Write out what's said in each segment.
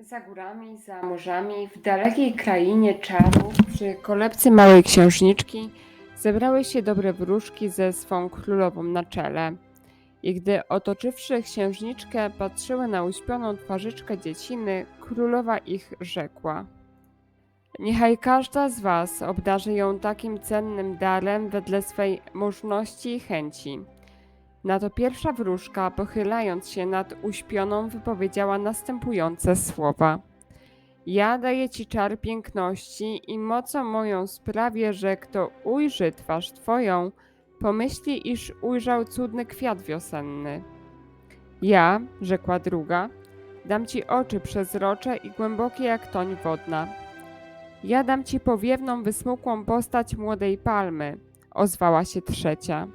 Za górami, za morzami, w dalekiej krainie czarów, przy kolebce małej księżniczki, zebrały się dobre wróżki ze swą królową na czele. I gdy otoczywszy księżniczkę, patrzyły na uśpioną twarzyczkę dzieciny, królowa ich rzekła. Niechaj każda z was obdarzy ją takim cennym darem wedle swej możności i chęci. Na to pierwsza wróżka, pochylając się nad uśpioną, wypowiedziała następujące słowa. Ja daję ci czar piękności i mocą moją sprawię, że kto ujrzy twarz twoją, pomyśli, iż ujrzał cudny kwiat wiosenny. Ja, rzekła druga, dam ci oczy przezrocze i głębokie jak toń wodna. Ja dam ci powiewną, wysmukłą postać młodej palmy, ozwała się trzecia.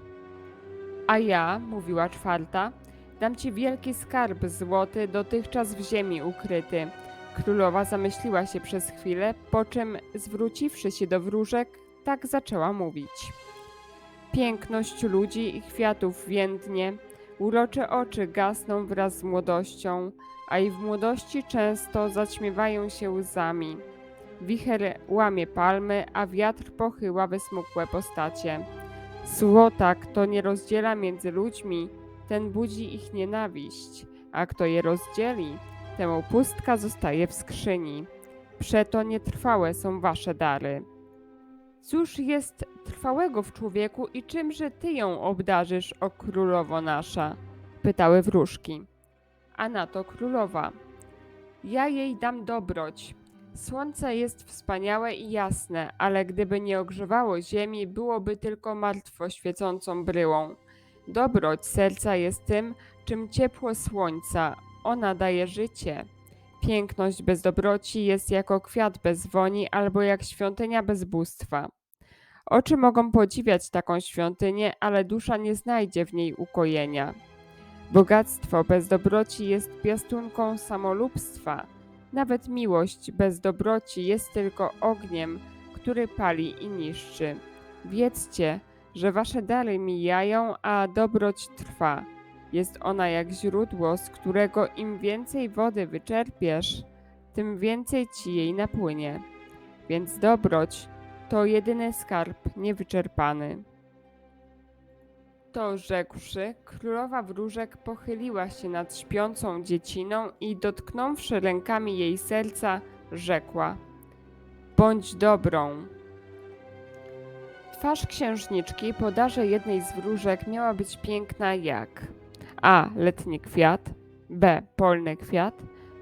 A ja, mówiła czwarta, dam ci wielki skarb złoty, dotychczas w ziemi ukryty. Królowa zamyśliła się przez chwilę, po czym, zwróciwszy się do wróżek, tak zaczęła mówić. Piękność ludzi i kwiatów więdnie, urocze oczy gasną wraz z młodością, a i w młodości często zaćmiewają się łzami. Wicher łamie palmy, a wiatr pochyła wysmukłe postacie. Złota, kto nie rozdziela między ludźmi, ten budzi ich nienawiść, a kto je rozdzieli, temu pustka zostaje w skrzyni. Przeto nietrwałe są wasze dary. Cóż jest trwałego w człowieku i czymże ty ją obdarzysz, o królowo nasza? pytały wróżki. A na to królowa. Ja jej dam dobroć. Słońce jest wspaniałe i jasne, ale gdyby nie ogrzewało ziemi, byłoby tylko martwo świecącą bryłą. Dobroć serca jest tym, czym ciepło słońca. Ona daje życie. Piękność bez dobroci jest jako kwiat bez woni albo jak świątynia bez bóstwa. Oczy mogą podziwiać taką świątynię, ale dusza nie znajdzie w niej ukojenia. Bogactwo bez dobroci jest piastunką samolubstwa. Nawet miłość bez dobroci jest tylko ogniem, który pali i niszczy. Wiedzcie, że wasze dary mijają, a dobroć trwa. Jest ona jak źródło, z którego im więcej wody wyczerpiesz, tym więcej ci jej napłynie. Więc dobroć to jedyny skarb niewyczerpany. To rzekłszy, królowa wróżek pochyliła się nad śpiącą dzieciną i dotknąwszy rękami jej serca, rzekła: Bądź dobrą. Twarz księżniczki po darze jednej z wróżek miała być piękna jak A. Letni kwiat, B. Polny kwiat,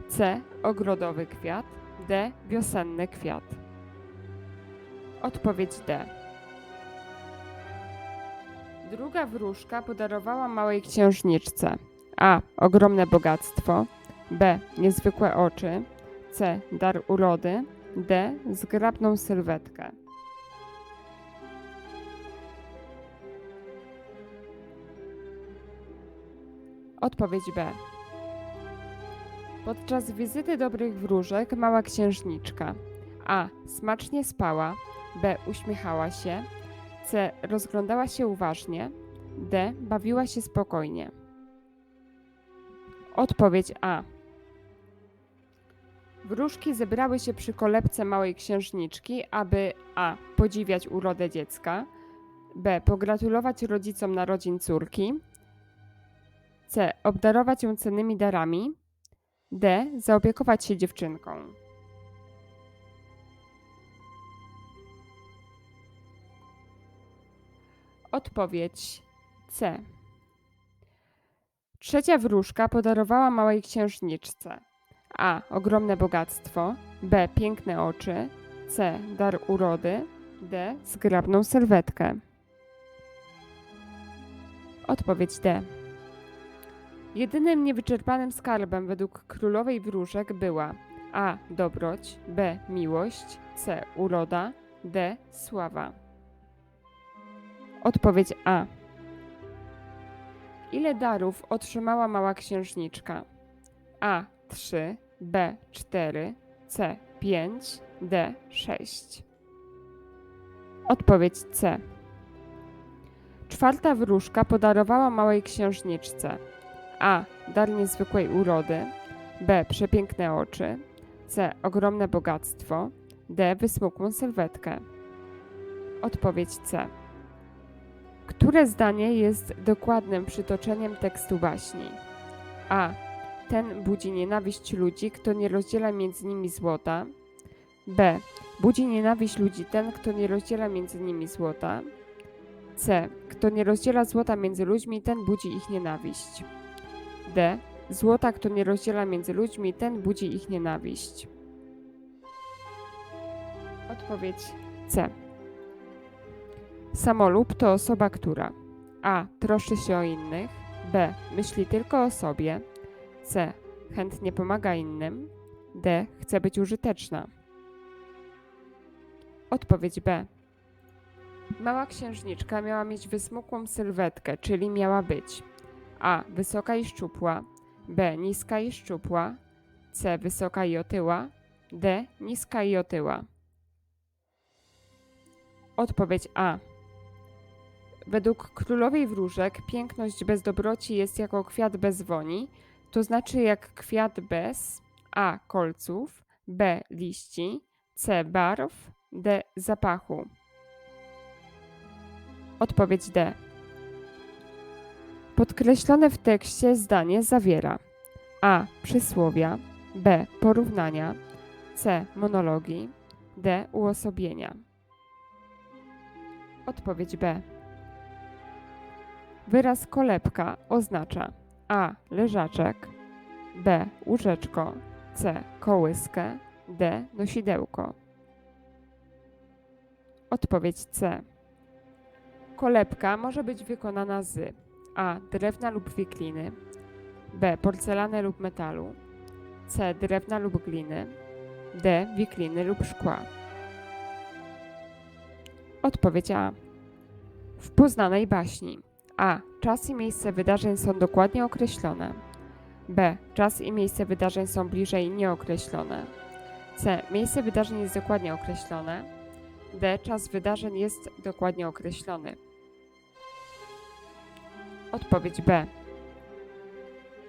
C. Ogrodowy kwiat, D. Wiosenny kwiat. Odpowiedź D. Druga wróżka podarowała małej księżniczce A. Ogromne bogactwo, B. Niezwykłe oczy, C. Dar urody, D. Zgrabną sylwetkę. Odpowiedź B. Podczas wizyty dobrych wróżek mała księżniczka A. Smacznie spała, B. Uśmiechała się, C. Rozglądała się uważnie. D. Bawiła się spokojnie. Odpowiedź A. Wróżki zebrały się przy kolebce małej księżniczki, aby A. Podziwiać urodę dziecka, B. Pogratulować rodzicom narodzin córki, C. Obdarować ją cennymi darami, D. Zaopiekować się dziewczynką. Odpowiedź C. Trzecia wróżka podarowała małej księżniczce A. Ogromne bogactwo, B. Piękne oczy, C. Dar urody, D. Zgrabną sylwetkę. Odpowiedź D. Jedynym niewyczerpanym skarbem według królowej wróżek była A. Dobroć, B. Miłość, C. Uroda, D. Sława. Odpowiedź A. Ile darów otrzymała mała księżniczka? A. 3, B. 4, C. 5, D. 6. Odpowiedź C. Czwarta wróżka podarowała małej księżniczce A. Dar niezwykłej urody, B. Przepiękne oczy, C. Ogromne bogactwo. D. Wysmukłą sylwetkę. Odpowiedź C. Które zdanie jest dokładnym przytoczeniem tekstu baśni? A. Ten budzi nienawiść ludzi, kto nie rozdziela między nimi złota. B. Budzi nienawiść ludzi ten, kto nie rozdziela między nimi złota. C. Kto nie rozdziela złota między ludźmi, ten budzi ich nienawiść. D. Złota, kto nie rozdziela między ludźmi, ten budzi ich nienawiść. Odpowiedź C. Samolub to osoba, która A. Troszczy się o innych. B. Myśli tylko o sobie. C. Chętnie pomaga innym. D. Chce być użyteczna. Odpowiedź B. Mała księżniczka miała mieć wysmukłą sylwetkę, czyli miała być A. Wysoka i szczupła. B. Niska i szczupła. C. Wysoka i otyła. D. Niska i otyła. Odpowiedź A. Według królowej wróżek piękność bez dobroci jest jako kwiat bez woni, to znaczy jak kwiat bez A. kolców, B. liści, C. barw, D. zapachu. Odpowiedź D. Podkreślone w tekście zdanie zawiera A. Przysłowia, B. Porównania, C. Monologi, D. Uosobienia. Odpowiedź B. Wyraz kolebka oznacza A. Leżaczek, B. Łóżeczko, C. Kołyskę, D. Nosidełko. Odpowiedź C. Kolebka może być wykonana z A. Drewna lub wikliny, B. Porcelany lub metalu, C. Drewna lub gliny, D. Wikliny lub szkła. Odpowiedź A. W poznanej baśni A. Czas i miejsce wydarzeń są dokładnie określone. B. Czas i miejsce wydarzeń są bliżej nieokreślone. C. Miejsce wydarzeń jest dokładnie określone. D. Czas wydarzeń jest dokładnie określony. Odpowiedź B.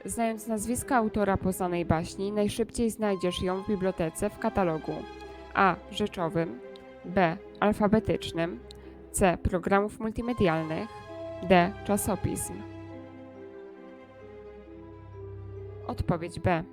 Znając nazwiska autora poznanej baśni, najszybciej znajdziesz ją w bibliotece w katalogu A. Rzeczowym, B. Alfabetycznym, C. Programów multimedialnych, D. Czasopism. Odpowiedź B.